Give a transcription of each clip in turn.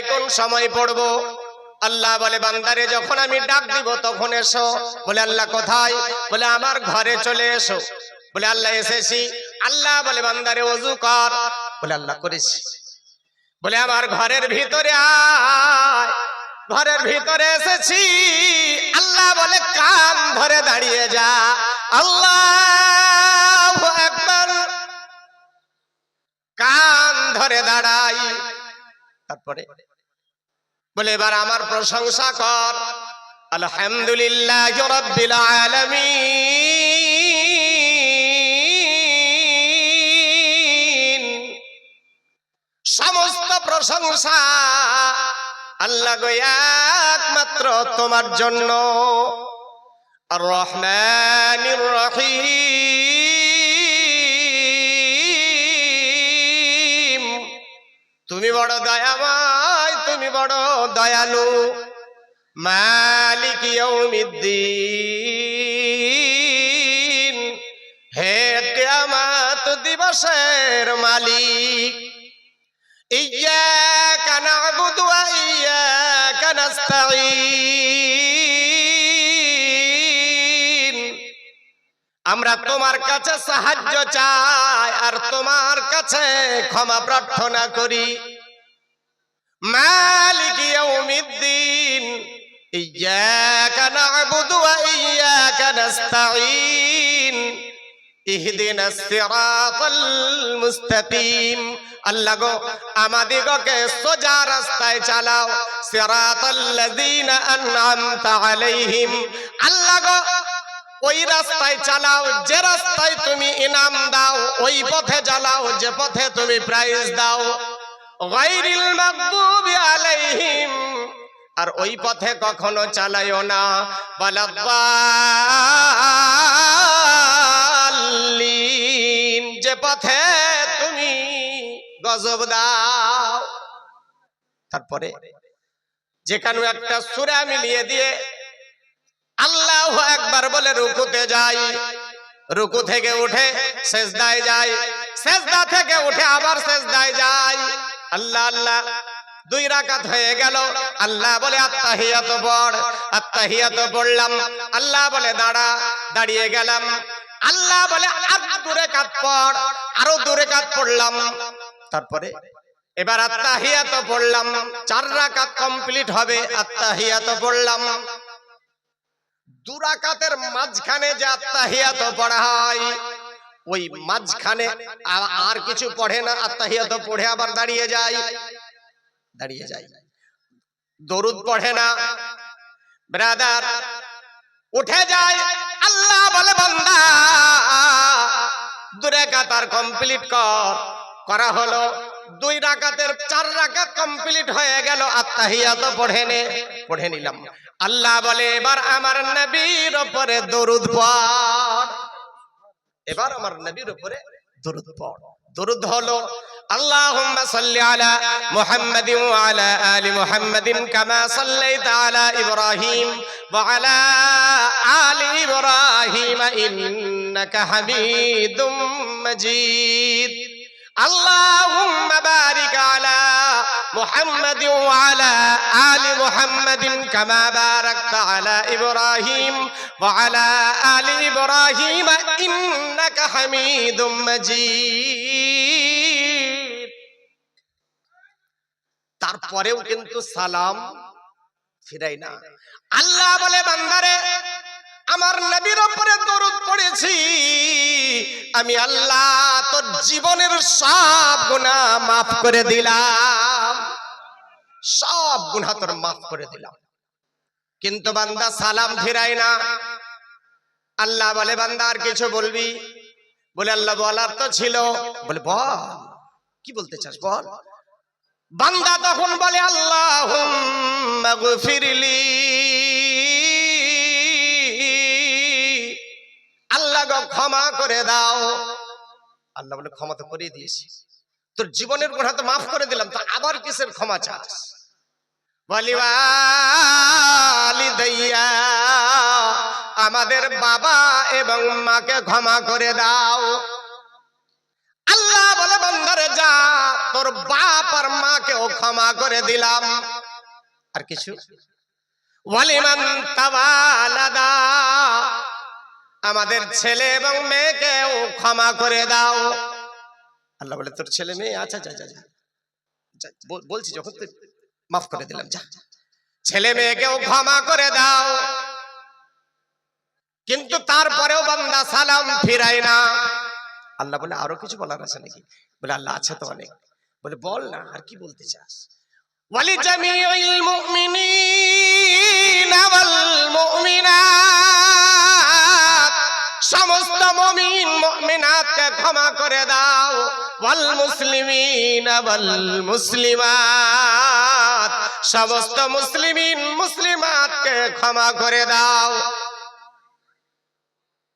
জায়গায় কোন সময় পড়ব? আল্লাহ বলে, বান্দারে, যখন আমি ডাক দিব, তখন এসো। বলে, আল্লাহ, কোথায়? বলে, আমার ঘরে চলে এসো। বলে, আল্লাহ, এসেছি। আল্লাহ বলে, বান্দারে, অজু কর। বলে, আল্লাহ, করেছি। বলে, আমার ঘরের ভিতরে আয়। ঘরের ভিতরে এসেছি। আল্লাহ বলে, কান ধরে দাঁড়িয়ে যা। আল্লাহ একবার কান ধরে দাঁড়াই। তারপরে বলে, এবার আমার প্রশংসা কর। আলহামদুলিল্লাহ সমস্ত প্রশংসা আল্লাহ গো একমাত্র তোমার জন্য। আর রহিম। তুমি বড় দয়াময়, তুমি বড় দয়ালু। মালিক হে কিয়ামত দিবসের মালিক। ইয়্যাকা না'বুদু ওয়া ইয়্যাকা নাস্তাঈন। আমরা তোমার কাছে সাহায্য চাই আর তোমার কাছে ক্ষমা প্রার্থনা করি। মালিক ইয়াউমিদ্দিন, ইয়্যাকা না'বুদু ওয়া ইয়্যাকা নাস্তাঈন ইহদিনাস সিরাতাল মুস্তাকিম। আল্লাহ গো, আমাদিগকে সোজা রাস্তায় চালাও। আলাইহিম। আল্লাহ গো, ওই রাস্তায় চালাও, যে রাস্তায় তুমি ইনাম দাও, ওই পথে চালাও যে পথে তুমি প্রাইজ দাও। আর ওই পথে কখনো চালাইও না। বালাদ্দাল্লিন যে পথে তুমি গজব দাও। তারপরে যেখানে একটা সুরা মিলিয়ে দিয়ে আল্লাহ একবার বলে রুকুতে যাই। রুকু থেকে উঠে সেজদায় যায় সেজদা থেকে উঠে আবার সেজদায় যায় আল্লাহ আল্লাহ। দুই রাকাত হয়ে গেল। আল্লাহ বলে, আত্মাহিয়াত পড়। আত্মাহিয়াত পড়লাম। আল্লাহ বলে, দাঁড়া, দাঁড়িয়ে গেলাম। আল্লাহ বলে, আর দূরে কাত পড়। আরও দূরে কাত পড়লাম। তারপরে এবার আত্মাহিয়াত পড়লাম। চার রাকাত কমপ্লিট হবে, আত্মাহিয়াত পড়লাম। দুরাকাতের মাঝখানে যে আত্মাহিয়াত পড়া হয় ওই মাঝখানে আর কিছু পড়ে না আত্মাহিয়াত পড়ে আবার দাঁড়িয়ে যায়। দাঁড়িয়ে যায়। দরুদ পড়ে না। ব্রাদার উঠে যায়। আল্লাহ বলে বান্দা দূরে কাতার কমপ্লিট কর। করা হলো দুই রাকাতের চার রাকাত কমপ্লিট হয়ে গেল আত্মাহিয়াত পড়ে নে পড়ে নিলাম। আল্লাহ বলে এবার আমার নবীর উপরে দরুদ পড়। এবার আমার নবীর উপরে দরুদ পড় দরুদ হলো اللهم صل على محمد وعلى آل محمد كما صليت على إبراهيم وعلى آل إبراهيم إنك حميد مجيد اللهم بارك على محمد وعلى آل محمد كما باركت على إبراهيم وعلى آل إبراهيم إنك حميد مجيد তারপরেও কিন্তু সালাম ফিরাই না আল্লাহ বলে বান্দারে আমার নবীর উপরে দরুদ পড়েছি। আমি আল্লাহ তোর জীবনের সব গুনাহ মাফ করে দিলাম। সব গুনাহ তোর মাফ করে দিলাম। কিন্তু বান্দা সালাম ফিরাই না। আল্লাহ বলে, বান্দা, আর কিছু বলবি? বলে, আল্লাহ, বলার তো ছিল। বলে, বল, কি বলতে চাস, বল? বান্দা তখন বলে আল্লাহ ফিরলি আল্লাহ ক্ষমা করে দাও। আল্লাহ বলে, ক্ষমা তো করে দিয়েছি। তোর জীবনের গুণা তো মাফ করে দিলাম, তো আবার কিসের ক্ষমা চাস? আমাদের বাবা এবং মাকে ক্ষমা করে দাও। আল্লাহ বলে যা, তোর বাপ আর মাকেও ক্ষমা করে দিলাম। আর কিছু? ওয়ালিমান তাওয়ালাদা আমাদের ছেলে এবং মেয়েকেও ক্ষমা করে দাও। আল্লাহ বলে তোর ছেলে মেয়ে আচ্ছা যা যা যা। বলছি যখন তুই মাফ করে দিলাম যা। ছেলে মেয়েকেও ক্ষমা করে দাও। কিন্তু তারপরেও বান্দা সালাম ফিরাই না। আল্লাহ বলে আরও কিছু বলার আছে নাকি? বলে আল্লাহ আছে তো অনেক। বলে বল না আর কি বলতে চাস? ওয়ালি জামিউল মুমিনিনা ওয়াল মুমিনাত। সমস্ত মমিন মুমিনাতকে ক্ষমা করে দাও। ওয়াল মুসলিমিন ওয়াল মুসলিমাত। সমস্ত মুসলিমিন মুসলিমাতকে ক্ষমা করে দাও।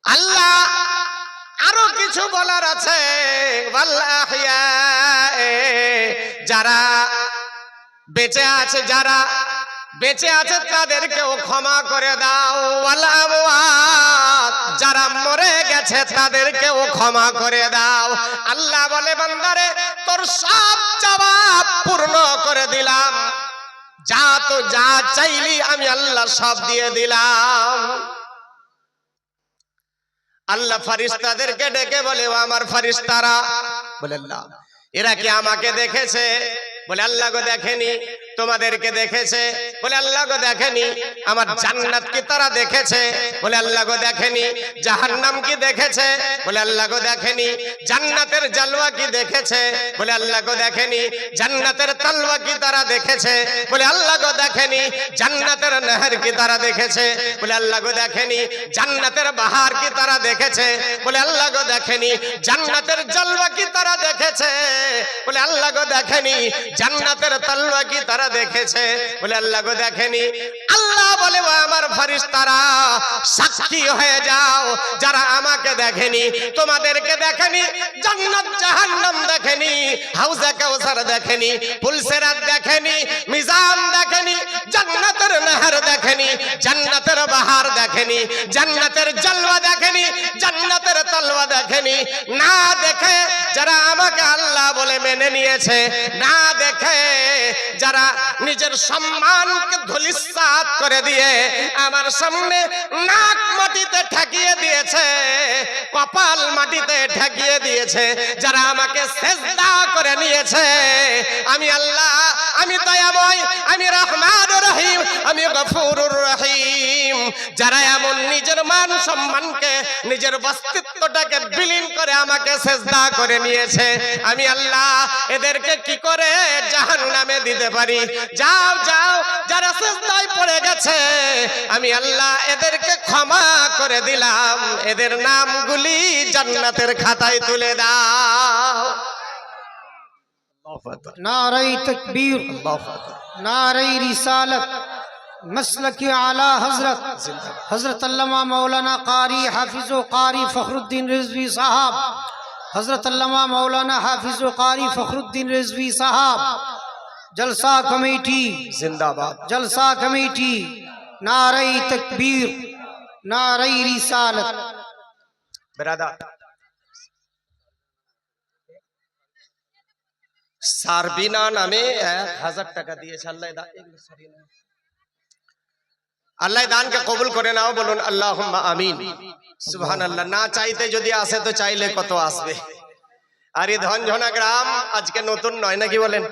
আল্লাহ আরও কিছু বলার আছে। যারা বেঁচে আছে, যারা বেঁচে আছে তাদেরকেও ক্ষমা করে দাও যারা মরে গেছে তাদেরকেও ক্ষমা করে দাও। আল্লাহ বলে, বান্দারে, তোর সব জবাব পূর্ণ করে দিলাম। যা তো যা চাইলি আমি আল্লাহ সব দিয়ে দিলাম। আল্লাহ ফারিস্তাদেরকে ডেকে বলে আমার ফারিস্তারা বলে আল্লাহ এরা কি আমাকে দেখেছে? বলে, আল্লাহ দেখেনি। তোমাদেরকে দেখেছে? বলে, আল্লাহ গো দেখেনি। আমার জান্নাত কি তারা দেখেছে? বলে, আল্লাহ গো দেখেনি। জাহান্নাম কি দেখেছে? বলে, আল্লাহ গো দেখেনি। জান্নাতের জালওয়া কি দেখেছে? বলে, আল্লাহ গো দেখেনি। জান্নাতের তালওয়া কি তারা দেখেছে? বলে, আল্লাহ গো দেখেনি। জান্নাতের নহর কি তারা দেখেছে? বলে, আল্লাহ গো দেখেনি। জান্নাতের বাহার কি তারা দেখেছে? বলে, আল্লাহ গো দেখেনি। জান্নাতের জলওয়া কি তারা দেখেছে? বলে, আল্লাহ গো দেখেনি। জান্নাতের তালওয়া কি তারা দেখেছে। বলে আল্লাহ দেখেনি। আল্লাহ বলে ও আমার ফারিস্তারা, সাক্ষী হয়ে যাও। যারা আমাকে দেখেনি, তোমাদেরকে দেখেনি, জান্নাত, জাহান্নাম দেখেনি, হাউজা কাউসার দেখেনি, পুলসেরাত দেখেনি, মিজান দেখেনি, জান্নাতের নহর দেখেনি, জান্নাতের বাহার দেখেনি, জান্নাতের জলওয়া দেখেনি, জান্নাতের তলওয়া দেখেনি। না দেখে যারা আমাকে আল্লাহ বলে মেনে নিয়েছে, না দেখে যারা নিজের সম্মানকে ধুলিসাত করে দিয়ে আমার সামনে নাক মাটিতে ঠেকিয়ে দিয়েছে, কপাল মাটিতে ঠেকিয়ে দিয়েছে, যারা আমাকে সেজদা করে নিয়েছে। আমি আল্লাহ আমি দয়াময়, আমি রহমান রহিম, আমি গফুরুর রহিম। যারা এমন নিজের মান সম্মানকে, নিজের অস্তিত্বটাকে বিলীন করে আমাকে সেজদা করে নিয়েছে, আমি আল্লাহ, এদেরকে কি করে জাহান নামে দিতে পারি? যাও যাও, যারা সেজদায় পড়ে গেছে, আমি আল্লাহ, এদেরকে ক্ষমা করে দিলাম। এদের নামগুলি জান্নাতের খাতায় তুলে দাও। اكبر نعرہ تکبیر اللہ اکبر نعرہ رسالت مسلک اعلی حضرت. حضرت علامہ مولانا قاری حافظ و قاری فخر الدین رضوی صاحب. حضرت علامہ مولانا حافظ و قاری فخر الدین رضوی صاحب. جلسہ کمیٹی. زندہ باد. جلسہ کمیٹی. نعرہ تکبیر نعرہ رسالت برادر. সারবিনা নামে এক হাজার টাকা দিয়েছে আল্লাহ। আল্লাহ দানকে কবুল করে নাও বলুন আল্লাহ আমিন। সুবহান আল্লাহ না চাইতে যদি আসে তো চাইলে কত আসবে? আর এই ধনঝনা গ্রাম আজকে নতুন নয় নাকি বলেন?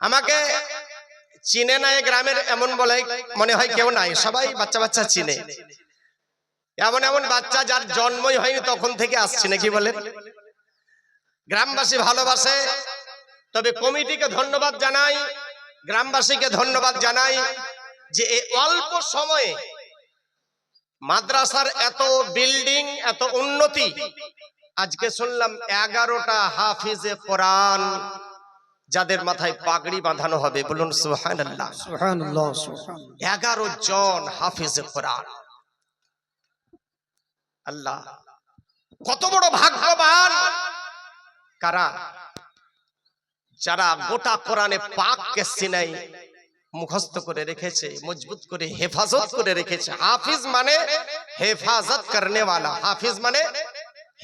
আমাকে চিনে না গ্রামের এমন বলে মনে হয় কেউ নাই সবাই বাচ্চা বাচ্চা চিনে। এমন এমন বাচ্চা যার জন্মই হয়নি তখন থেকে আসছে নাকি বলেন? গ্রামবাসী ভালোবাসে তবে কমিটিকে ধন্যবাদ জানাই গ্রামবাসীকে ধন্যবাদ জানাই যে এই অল্প সময়ে মাদ্রাসার এত বিল্ডিং এত উন্নতি আজকে শুনলাম এগারোটা হাফিজে কোরআন যাদের মাথায় পাগড়ি বাঁধানো হবে। বলুন সুহান এগারো জন হাফিজে কোরআন। আল্লাহ কত বড় ভাগ্যবান কারা যারা গোটা কোরআনে পাককে সিনাই মুখস্থ করে রেখেছে মজবুত করে হেফাজত করে রেখেছে হাফিজ মানে হেফাজত করনে वाला হাফিজ মানে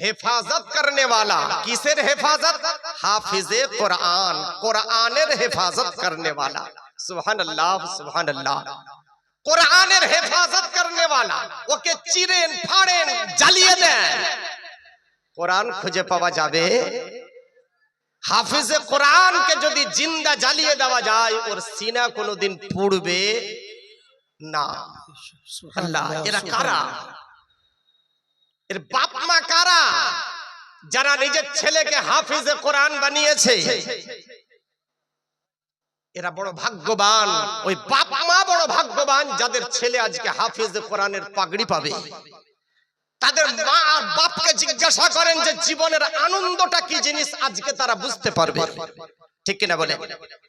হেফাজত করনে वाला কিসের হেফাজত হাফিজে কোরআন কোরআনের হেফাজত করনে वाला সুবহানাল্লাহ সুবহানাল্লাহ কোরআনের হেফাজত করনে वाला ওকে চিরেন ফাড়েন জ্বালিয়ে দেন। কোরআন খুঁজে পাওয়া যাবে? হাফিজে কোরআনকে যদি জিন্দা জ্বালিয়ে দেওয়া যায় ওর সিনা কোনোদিন পুড়বে না। আল্লাহ এরা কারা? এর বাপ মা কারা? যারা নিজের ছেলেকে হাফিজে কোরআন বানিয়েছে। এরা বড় ভাগ্যবান। ওই বাপ মা বড় ভাগ্যবান যাদের ছেলে আজকে হাফিজে কোরআনের পাগড়ি পাবে। তাদের মা আর বাপকে জিজ্ঞাসা করেন যে জীবনের আনন্দটা কি জিনিস আজকে তারা বুঝতে পারবে। ঠিক কিনা বলে?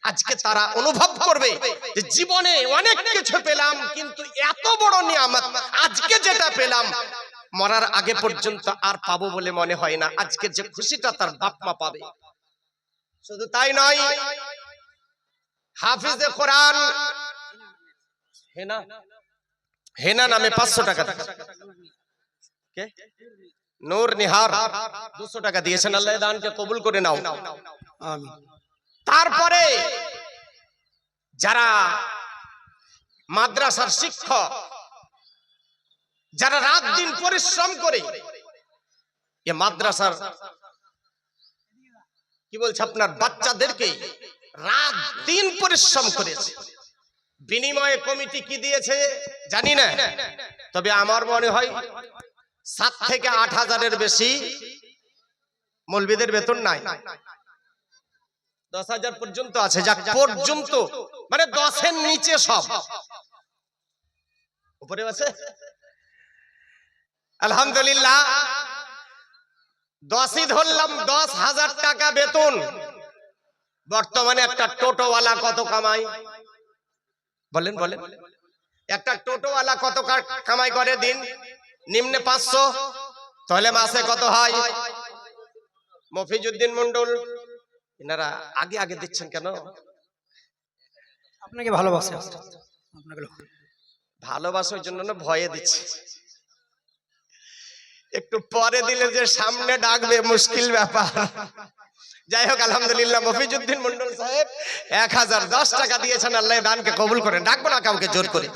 আজকে তারা অনুভব করবে যে জীবনে অনেক কিছু পেলাম, কিন্তু এত বড় নিয়ামত আজকে যেটা পেলাম, মরার আগে পর্যন্ত আর পাবো বলে মনে হয় না। আজকে যে খুশিটা তার বাপ মা পাবে। শুধু তাই নয় হাফিজে কোরআন। হেনা? হেনা নামে পাঁচশো টাকা কে? নূর নিহার। দুশো টাকা দিয়েছেন আল্লাহ দানকে কবুল করে নাও। তারপরে যারা মাদ্রাসার শিক্ষক যারা রাত দিন পরিশ্রম করে এ মাদ্রাসার কি বলছে আপনার বাচ্চাদেরকে রাত দিন পরিশ্রম করেছে। বিনিময়ে কমিটি কি দিয়েছে জানি না। তবে আমার মনে হয় সাত থেকে আট হাজারের বেশি মৌলবীদের বেতন নাই। দশ হাজার পর্যন্ত আছে, যাক পর্যন্ত মানে দশের নিচে সব। উপরে আছে? আলহামদুলিল্লাহ, দশই ধরলাম দশ হাজার টাকা বেতন। বর্তমানে একটা টোটোওয়ালা কত কামাই? বলেন বলেন। একটা টোটোওয়ালা কত কামাই করে দিন? নিম্নে পাঁচশো তাহলে মাসে কত হয়? মফিজুদ্দিন মন্ডল এনারা আগে আগে দিচ্ছেন কেন? আপনাকে ভালোবাসে আপনাকে ভালোবাসার জন্য না ভয়ে দিচ্ছে। একটু পরে দিলে যে সামনে ডাকবে মুশকিল ব্যাপার। যাই হোক আলহামদুলিল্লাহ মফিজুদ্দিন মন্ডল সাহেব এক হাজার দশ টাকা দিয়েছেন আল্লাহ দানকে কবুল করেন। ডাকবো না কাউকে জোর করে।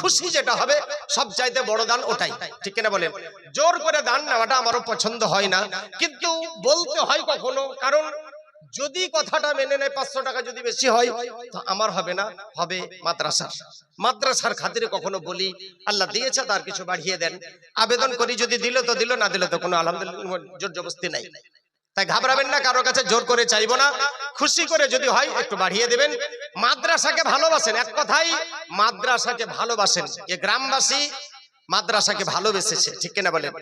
খুশি যেটা হবে সব চাইতে বড় দান ওটাই। ঠিক কিনা বলেন? জোর করে দান নেওয়াটা আমারও পছন্দ হয় না। কিন্তু বলতে হয় কখনো কারণ যদি কথাটা মেনে নেয় পাঁচশো টাকা যদি বেশি হয় তো আমার হবে না হবে মাদ্রাসার। মাদ্রাসার খাতিরে কখনো বলি আল্লাহ দিয়েছে তার কিছু বাড়িয়ে দেন। আবেদন করি যদি দিল তো দিল না দিল তো কোনো আলহামদুলিল্লাহ জোর জবস্তি নাই। তাই ঘাবড়াবেন না কারও কাছে জোর করে চাইব না। খুশি করে যদি হয়, একটু বাড়িয়ে দেবেন। মাদ্রাসাকে ভালোবাসেন, এক কথাই, মাদ্রাসাকে ভালোবাসেন। এ গ্রামবাসী মাদ্রাসাকে ভালোবেসেছে, ঠিক কিনা বলেন?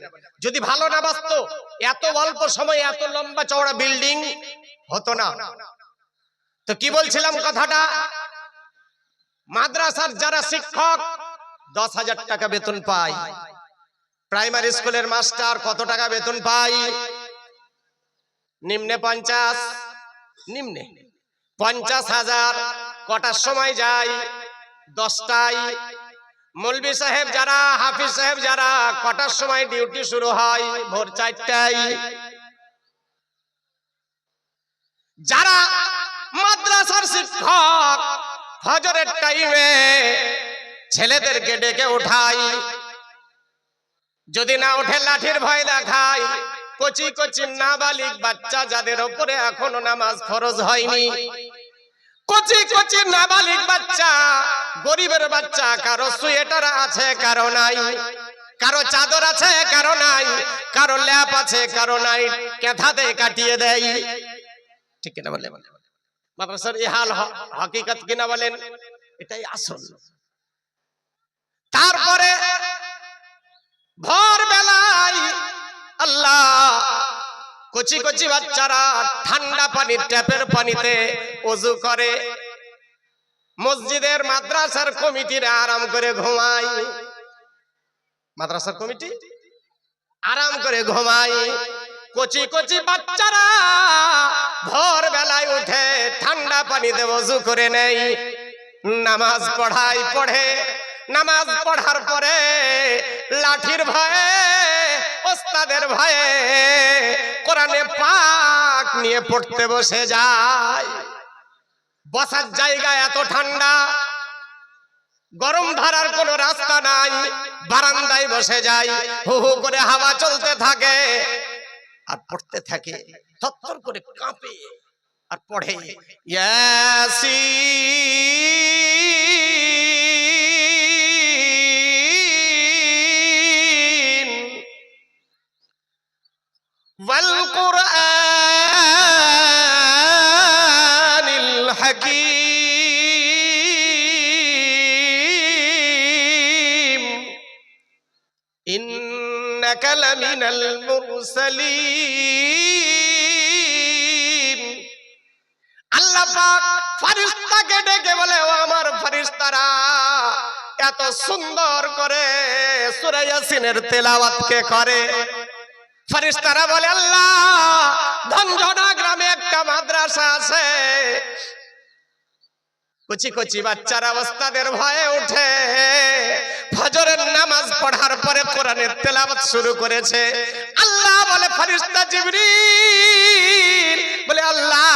যদি ভালো না বাসতো এত অল্প সময় এত লম্বা চওড়া বিল্ডিং হতো না। তো কি বলছিলাম কথাটা? মাদ্রাসার যারা শিক্ষক, দশ হাজার টাকা বেতন পায়। প্রাইমারি স্কুলের মাস্টার কত টাকা বেতন পায়? নিম্নে পঞ্চাশ নিম্নে। পঞ্চাশ হাজার, কটার সময় যায়? দশটায়। মৌলবি সাহেব যারা, হাফিজ সাহেব যারা, কটার সময় ডিউটি শুরু হয়? ভোর চারটায়। যারা মাদ্রাসার শিক্ষক ফজরের টাইমে ছেলেদেরকে ডেকে উঠাই যদি না ওঠে লাঠির ভয় দেখায় কচি কচি নাবালিক বাচ্চা যাদের ওপরে এখনও নামাজ ফরজ হয়নি। কচি কচি নাবালিক বাচ্চা, গরিবের বাচ্চা, কারও সুয়েটার আছে, কারও নাই। কারও চাদর আছে, কারও নাই। কারও ল্যাপ আছে, কারও নাই। কেথাতে কাটিয়ে দেয়। ঠিক কিনা বলেন মাদ্রাসার এই হাল হকিকত কিনা বলেন? এটাই আসল। তারপরে ভোর বেলায় আল্লাহ, কচি কচি বাচ্চারা ঠান্ডা পানির ট্যাপের পানিতে অজু করে। মসজিদের মাদ্রাসার কমিটিরা আরাম করে ঘুমায়। মাদ্রাসার কমিটি? আরাম করে ঘুমায়। কচি কচি বাচ্চারা ভোর বেলায় উঠে ঠান্ডা পানিতে অজু করে নেই নামাজ পড়াই পড়ে। নামাজ পড়ার পরে লাঠির ভয়ে ওস্তাদের ভয়ে কোরআনে পাক নিয়ে পড়তে বসে যায়। বসার জায়গা এত ঠান্ডা, গরম ধারার কোনো রাস্তা নাই, বারান্দায় বসে যাই হু হু করে হাওয়া চলতে থাকে আর পড়তে থাকে, থরথর করে কাঁপে আর পড়ে। ইয়াসিন المرسلين আল্লাহ পাক ফারিস্তাকে ডেকে বলে ও আমার ফারিস্তারা এত সুন্দর করে সূরা ইয়াসিনের তেলাওয়াত কে করে ফারিস্তারা বলে আল্লাহ ধনঝনা গ্রামে একটা মাদ্রাসা আছে কচি কচি বাচ্চারা ওস্তাদের ভয়ে উঠে। ফজরের নামাজ পড়ার পরে কোরআনের তেলাওয়াত শুরু করেছে। আল্লাহ বলে ফেরেশতা জিবরিল। বলে আল্লাহ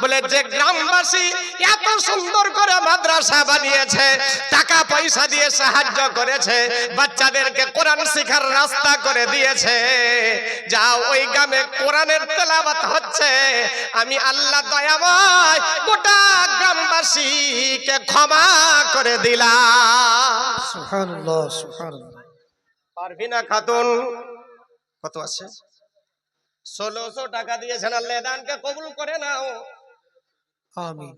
বলে যে গ্রামবাসী এত সুন্দর করে মাদ্রাসা বানিয়েছে টাকা পয়সা দিয়ে সাহায্য করেছে বাচ্চাদেরকে কোরআন শেখার রাস্তা করে দিয়েছে। যা ওই গ্রামে কোরআনের তেলাওয়াত হচ্ছে। আমি আল্লাহ দয়াময় গোটা গ্রামবাসীকে ক্ষমা করে দিলাম। পারভিনা খাতুন? কত আছে? ষোলোশো টাকা দিয়েছেন আল্লাহ দানকে কবুল করে নাও। আমিন।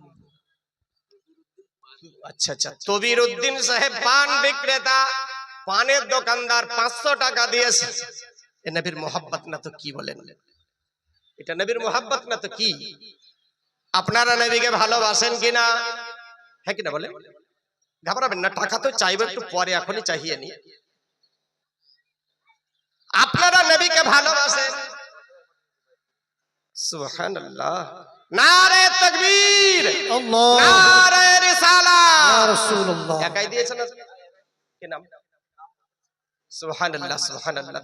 আচ্ছা আচ্ছা। তবির উদ্দিন সাহেব পান বিক্রেতা পানের দোকানদার পাঁচশো টাকা দিয়েছে। এ নবীর মোহাব্বত না তো কি বলেন? এটা নবীর মোহাব্বত না তো কি? আপনারা নবীকে ভালোবাসেন কিনা? হ্যাঁ কিনা বলেন? ঘাবড়াবেন না টাকা তো চাইব একটু পরে এখনই চাহিয়ে নি আপনারা নবীকে ভালোবাসেন। সুবহানাল্লাহ। নারে তকবীর। আল্লাহ নারে রিসালা রাসূলুল্লাহ। একাই দিয়েছেন কি নাম? সুবহানাল্লাহ সুবহানাল্লাহ।